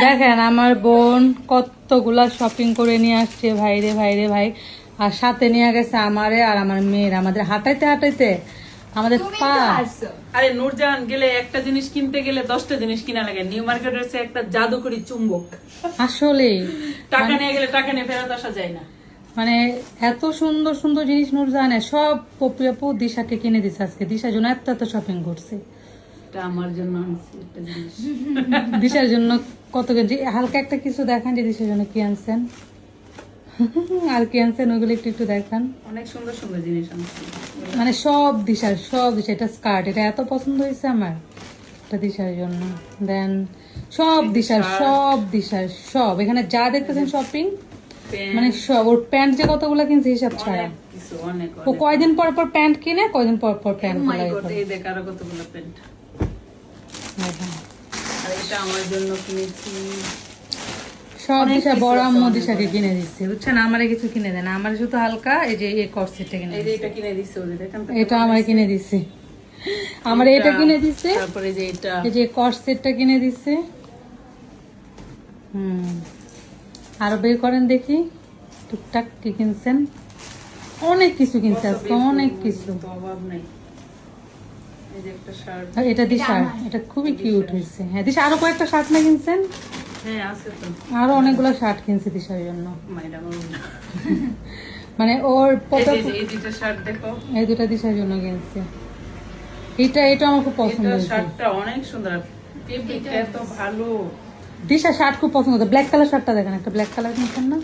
দেখেন আমার বোন কতগুলা শপিং করে নিয়ে আসছে ভাইরে ভাইরে ভাই। আর সাথে নিয়ে গেছে আমারে আর আমার মেয়ের আমাদের হাঁটাইতে হাঁটাইতে। আমাদের পা। আরে নূরজাহান গেলে একটা জিনিস কিনতে গেলে দশটা জিনিস কিনা লাগে। নিউ মার্কেট হচ্ছে একটা জাদুকরি চুম্বক। আসলে। টাকা নিয়ে গেলে টাকা নিয়ে ফেরত আসা যায় না। মানে এত সুন্দর সুন্দর জিনিস নূর জানে সব পপু আপু দিশাকে কিনে দিছে আজকে। দিশার জন্য এত এত শপিং করছে। এটা আমার জন্য আনছি একটা জিনিস। দিশার জন্য কত কেজি হালকা একটা কিছু দেখান যে দিশার জন্য কি আনছেন। আর কি আনছেন ওইগুলো একটু একটু দেখান। অনেক সুন্দর সুন্দর জিনিস আনছি। মানে সব দিশার সব দিশা এটা স্কার্ট এটা এত পছন্দ হয়েছে আমার। এটা দিশার জন্য। দেন সব দিশার সব দিশার সব। এখানে যা দেখতেছেন শপিং মানে সব ওর প্যান্ট যে কতগুলো কিনছে হিসাব ছাড়া। ও কয়দিন পর পর প্যান্ট কিনে কয়দিন পর পর প্যান্ট দেখ আরও কতগুলো প্যান্ট আর এটা আমার জন্য কিনেছি। সব দিশা বড় আম্মু দিশাকে কিনে দিচ্ছে বুঝছেন? আমারে কিছু কিনে দেন আমার শুধু হালকা এই যে এই কর্সেটটা কিনে এই যে এটা কিনে দিছে ওদের এটা আমার কিনে দিছে আমার এটা কিনে দিছে তারপরে যে এটা। এই যে কর্সেটটা কিনে দিছে হুম। আরও বের করেন দেখি। টুকটাক কি কিনছেন? অনেক কিছু কিনছে অনেক কিছু। অভাব নাই। এই যে শার্ট এটা দিশা খুবই কিউট হয়েছে। হ্যাঁ দিশা আরও কয়েকটা শার্ট না কিনছেন? হ্যাঁ আছে তো। আরও অনেকগুলো শার্ট কিনছে দিশার জন্য। মানে ওর এই পত- যে এই দুটো শার্ট দেখো। এই দুটা দিশার জন্য কিনছে। এটা এটা আমার খুব পছন্দ শার্টটা অনেক সুন্দর। ফেব্রিকটা এত ভালো। দিশা শার্ট খুব পছন্দ। ব্ল্যাক কালার শার্টটা দেখেন একটা ব্ল্যাক কালার কিনছেন না?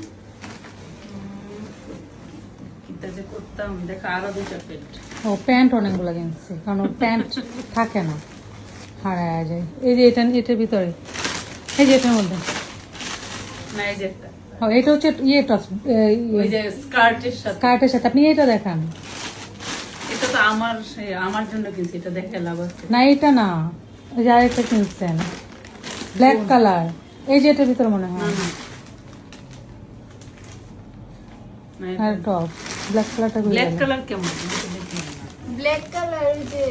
যে করতাম দেখো আরও প্যান্ট। ও প্যান্ট অনেকগুলো কিনছে কারণ প্যান্ট থাকে না। হারায় যায়। এই যে এটা এটার ভিতরে। এই যে এটার মধ্যে। না এই যে একটা। ও এটা হচ্ছে ইয়ে টস ওই যে স্কার্টের সাথে। স্কার্টের সাথে। আপনি এটা দেখান। এটা তো আমার আমার জন্য কিনছি এটা দেখে লাভ আছে। না এটা না। ওই যে আরেকটা কিনছেন। Black colour. এই যে এটার ভিতরে মনে হয়। আর টপ ব্ল্যাক কালারটা ব্ল্যাক কালার কেমন। ব্ল্যাক কালার যে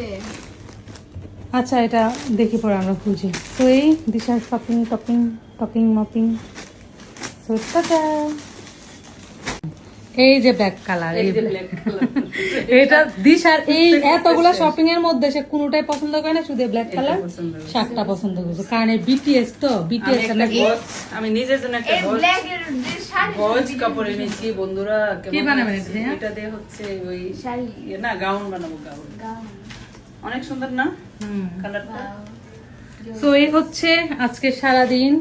আচ্ছা এটা দেখি পরে আমরা খুঁজি তো এই দিশার shopping topping topping mopping so tata. এই যে ব্ল্যাক কালার এই এই যে black- ব্ল্যাক কালার এটা দিশার এই এতগুলা শপিং এর মধ্যে সে কোনোটাই পছন্দ করে না শুধু ব্ল্যাক কালার শার্টটা পছন্দ করেছে কারণ বিটিএস তো? বিটিএস আমি নিজের জন্য একটা গজ কাপড় এনেছি বন্ধুরা কি বানাবেন এটা দিয়ে? হচ্ছে ওই শাড়ি। ইয়ে না গাউন বানাবো গাউন। গাউন। অনেক সুন্দর না? কালারটা? তো এই হচ্ছে আজকে সারাদিন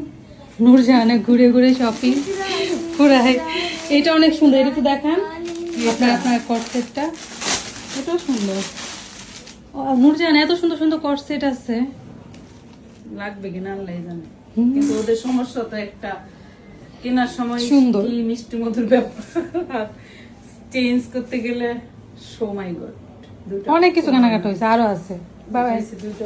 নূরজাহানে ঘুরে ঘুরে শপিং ঘুরাই এটা অনেক সুন্দর। এটা একটু দেখান। আপনার আপনার কর্সেটটা এটাও সুন্দর। ও, নূরজাহান এত সুন্দর সুন্দর কর্সেট আছে। লাগবে কিনা আল্লাহ জানে। কিন্তু ওদের সমস্যা তো একটা কেনার সময় সুন্দর। কি মিষ্টি মধুর ব্যাপার চেঞ্জ করতে গেলে সময় গড অনেক কিছু কেনাকাটা হয়েছে আরও আছে। বাবা দুটো